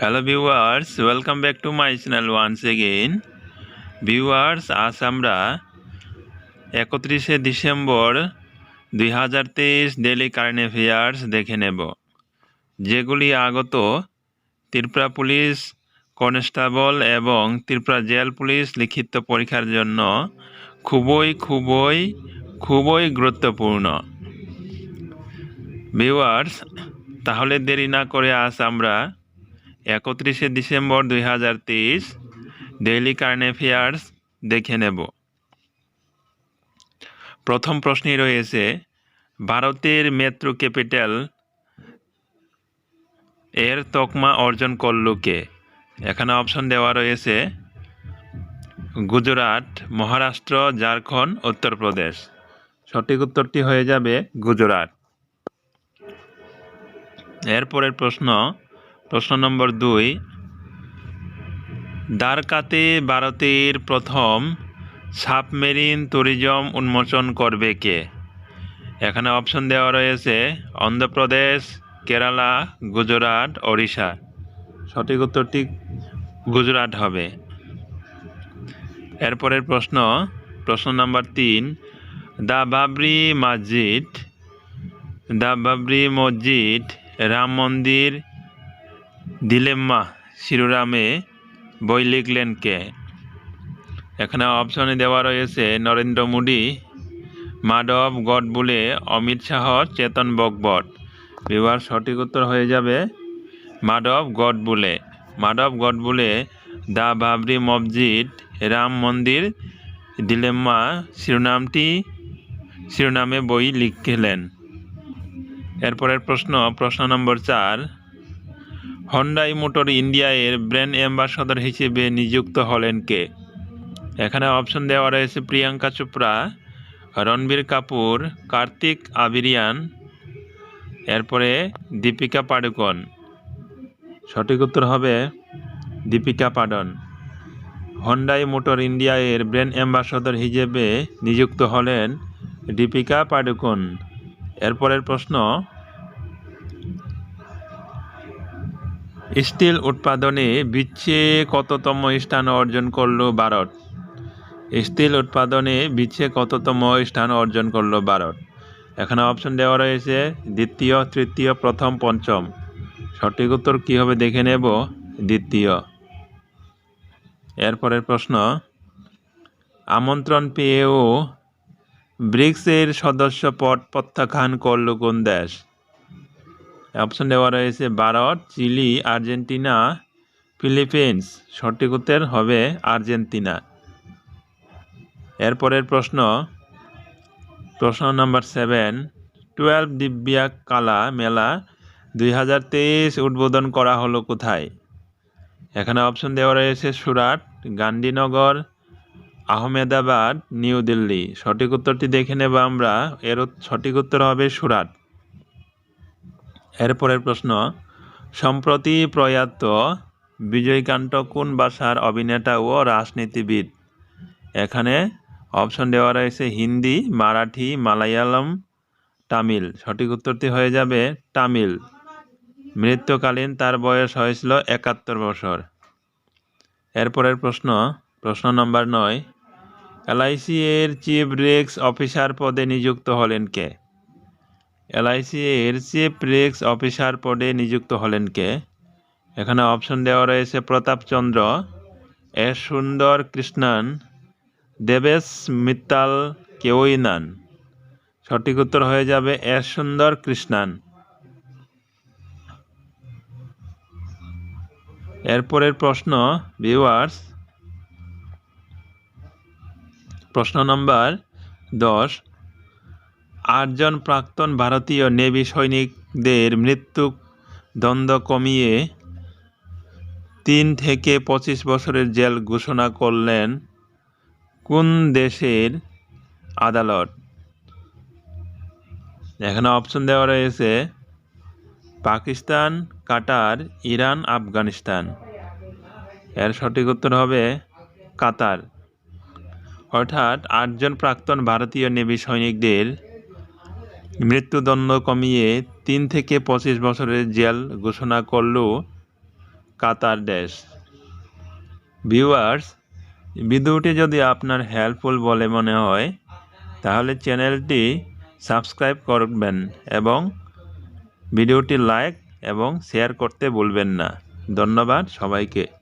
Hello viewers welcome back to my channel once again viewers আজ আমরা একত্রিশে December দুই হাজার তেইশ ডেলি কারেন্ট অ্যাফেয়ার্স দেখে নেব। যেগুলি আগত ত্রিপুরা পুলিশ, কনস্টেবল এবং ত্রিপুরা জেল পুলিশ লিখিত পরীক্ষার জন্য খুবই খুবই খুবই গুরুত্বপূর্ণ। ভিউয়ার্স তাহলে দেরি না করে আজ আমরা একত্রিশে ডিসেম্বর দুই হাজার তেইশ ডেইলি কারেন্ট অ্যাফেয়ার্স দেখে নেব। প্রথম প্রশ্নে রয়েছে, ভারতের মেট্রো ক্যাপিটাল এর তকমা অর্জন করল কে? এখানে অপশন দেওয়া রয়েছে, গুজরাট, মহারাষ্ট্র, ঝাড়খণ্ড, উত্তরপ্রদেশ। সঠিক উত্তরটি হয়ে যাবে গুজরাট। এরপরের প্রশ্ন প্রশ্ন নম্বর দুই। দ্বারকাতে ভারতের প্রথম সাবমেরিন ট্যুরিজম উন্মোচন করবে কে? এখানে অপশন দেওয়া রয়েছে অন্ধ্রপ্রদেশ, কেরালা, গুজরাট, ওড়িশা। সঠিক উত্তরটি গুজরাট হবে। এরপরের প্রশ্ন প্রশ্ন নাম্বার তিন, দ্য বাবরি মসজিদ, দ্য বাবরি মসজিদ রাম মন্দির দিলেম্মা শিরোনামে বই লিখলেন কে? এখানে অপশনে দেওয়া রয়েছে নরেন্দ্র মোদী, মাধব গডবুলে, অমিত শাহ, চেতন বকবট বিবার সঠিক উত্তর হয়ে যাবে মাধব গডবুলে। মাধব গডবুলে, দা বাবরি মসজিদ, রাম মন্দির দিলেম্মা শিরোনামটি, শিরোনামে বই লিখলেন। এরপরের প্রশ্ন প্রশ্ন নম্বর চার। হন্ডাই মোটর ইন্ডিয়া এর ব্র্যান্ড অ্যাম্বাসাদর হিসেবে নিযুক্ত হলেন কে? এখানে অপশন দেওয়া রয়েছে প্রিয়াঙ্কা চোপড়া, রণবীর কাপুর, কার্তিক আবিরিয়ান, এরপরে দীপিকা পাডুকন। সঠিক উত্তর হবে Deepika Padukone Hyundai motor India এর ব্র্যান্ড অ্যাম্বাসাদর হিসেবে নিযুক্ত হলেন দীপিকা পাডুকন। এরপরের প্রশ্ন স্টিল উৎপাদনে বিশ্বে কততম স্থান অর্জন করল ভারত? স্টিল উৎপাদনে বিশ্বে কততম স্থান অর্জন করল ভারত? এখানে অপশন দেওয়া রয়েছে দ্বিতীয়, তৃতীয়, প্রথম, পঞ্চম। সঠিক উত্তর কী হবে দেখে নেব? দ্বিতীয়। এরপরের প্রশ্ন, আমন্ত্রণ পেয়েও ব্রিক্সের সদস্য পদ প্রত্যাখ্যান করল কোন দেশ? অপশন দেওয়া রয়েছে ভারত, চিলি, আর্জেন্টিনা, ফিলিপিন্স। সঠিক উত্তর হবে আর্জেন্টিনা। এরপরের প্রশ্ন প্রশ্ন নাম্বার সেভেন, টুয়েলভ দিব্যা কালা মেলা দুই হাজার তেইশ উদ্বোধন করা হলো কোথায়? এখানে অপশন দেওয়া রয়েছে সুরাট, গান্ধীনগর, আহমেদাবাদ, নিউ দিল্লি। সঠিক উত্তরটি দেখে নেব আমরা। এর সঠিক উত্তর হবে সুরাট। এরপরের প্রশ্ন, সম্প্রতি প্রয়াত বিজয়কান্ত কোন ভাষার অভিনেতা ও রাজনীতিবিদ? এখানে অপশন দেওয়া রয়েছে হিন্দি, মারাঠি, মালায়ালম, তামিল। সঠিক উত্তরটি হয়ে যাবে তামিল। মৃত্যুকালীন তার বয়স হয়েছিল একাত্তর বছর। এরপরের প্রশ্ন প্রশ্ন নম্বর নয়, এলআইসি এর চিফ রিক্স অফিসার পদে নিযুক্ত হলেন কে? এলআইসি এর চিফ রিক্স অফিসার পদে নিযুক্ত হলেন কে? এখানে অপশন দেওয়া রয়েছে প্রতাপচন্দ্র এস সুন্দর কৃষ্ণন, দেবেশ মিত্তাল কেউই নান। সঠিক উত্তর হয়ে যাবে এস সুন্দর কৃষ্ণান। এরপরের প্রশ্ন ভিউয়ার্স প্রশ্ন নম্বর দশ আটজন প্রাক্তন ভারতীয় নেভি সৈনিকদের মৃত্যু দ্বন্দ্ব কমিয়ে তিন থেকে পঁচিশ বছরের জেল ঘোষণা করলেন কোন দেশের আদালত? এখানে অপশন দেওয়া রয়েছে, পাকিস্তান, কাটার, ইরান, আফগানিস্তান। এর সঠিক উত্তর হবে কাতার। অর্থাৎ আটজন প্রাক্তন ভারতীয় নেভি সৈনিকদের মৃত্যুদণ্ড কমিয়ে তিন থেকে পঁচিশ বছরের জেল ঘোষণা করল কাতার দেশ। ভিউয়ার্স, ভিডিওটি যদি আপনার হেল্পফুল বলে মনে হয়, তাহলে চ্যানেলটি সাবস্ক্রাইব করবেন এবং ভিডিওটি লাইক এবং শেয়ার করতে ভুলবেন না। ধন্যবাদ সবাইকে।